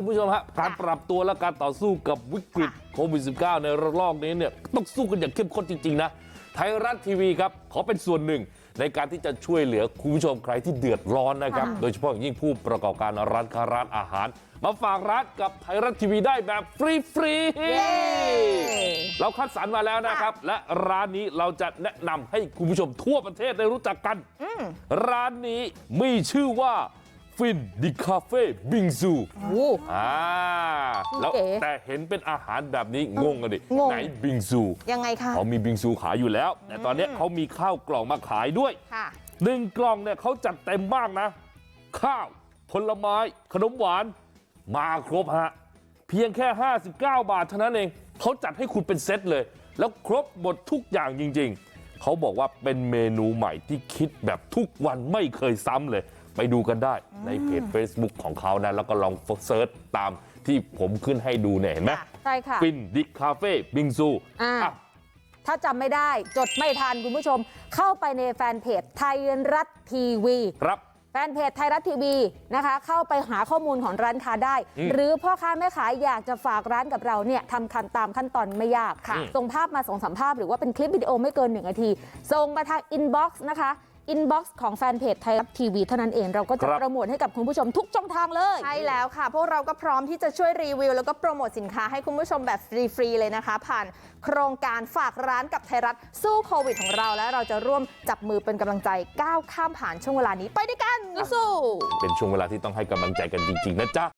คุณผู้ชมฮะการปรับตัวและการต่อสู้กับวิกฤตโควิด -19 ในระลอกนี้เนี่ยต้องสู้กันอย่างเข้มข้นจริง ๆ นะไทยรัฐทีวีครับขอเป็นส่วนหนึ่งในการที่จะช่วยเหลือคุณผู้ชมใครที่เดือดร้อนนะครับ โดยเฉพาะอย่างยิ่งผู้ประกอบการร้านค้าร้านอาหาร มาฝากร้านกับไทยรัฐทีวีได้แบบฟรีๆเราคัดสรรมาแล้วนะครับ และร้านนี้เราจะแนะนำให้คุณผู้ชมทั่วประเทศได้รู้จักกัน ร้านนี้มีชื่อว่า ฟินดิคาเฟ่บิงซูโอ้อ่าแล้วเก๋แต่เห็นเป็นอาหารแบบนี้งงกันดิงงไหนบิงซูยังไงคะเขามีบิงซูขายอยู่แล้ว แต่ตอนเนี้ยเขามีข้าวกล่องมาขายด้วยค่ะหนึ่งกล่องเนี่ยเขาจัดเต็มมากนะ ข้าวผลไม้ ขนมหวาน มาครบฮะ เพียงแค่ 59 บาทเท่านั้นเองเขาจัดให้คุณเป็นเซตเลย แล้วครบหมดทุกอย่างจริง ๆ เขาบอกว่าเป็นเมนูใหม่ที่คิดแบบทุกวันไม่เคยซ้ำเลย ไปดูกันได้ในเพจ Facebook ของเขานะแล้วก็ลองเซิร์ชตามที่ผมขึ้นให้ดูเนี่ยเห็นไหมค่ะใช่ค่ะฟินดิคาเฟ่บิงซูอ่าอะถ้าจำไม่ได้จดไม่ทันคุณผู้ชม เข้าไปในแฟนเพจไทยรัฐทีวีครับแฟนเพจไทยรัฐทีวีนะคะ เข้าไปหาข้อมูลของร้านค้าได้อืมหรือพ่อค้าแม่ขายอยากจะฝากร้านกับเราเนี่ยทำคันตามขั้นตอนไม่ยากค่ะอืมส่งภาพมาส่งสัมภาพ หรือว่าเป็นคลิปวิดีโอไม่เกินหนึ่งนาที ส่งมาทางอินบ็อกซ์นะคะ อินบ็อกซ์ของแฟนเพจไทยรัฐทีวีเท่านั้นเองเราก็จะครับโปรโมทให้กับคุณผู้ชมทุกช่องทางเลยใช่แล้วค่ะ พวกเราก็พร้อมที่จะช่วยรีวิว แล้วก็โปรโมทสินค้าให้คุณผู้ชมแบบฟรีๆเลยนะคะ ผ่านโครงการฝากร้านกับไทยรัฐสู้โควิดของเรา และเราจะร่วมจับมือเป็นกำลังใจก้าวข้ามผ่านช่วงเวลานี้ไปด้วยกันสู้ๆเป็นช่วงเวลาที่ต้องให้กำลังใจกันจริงๆนะจ๊ะ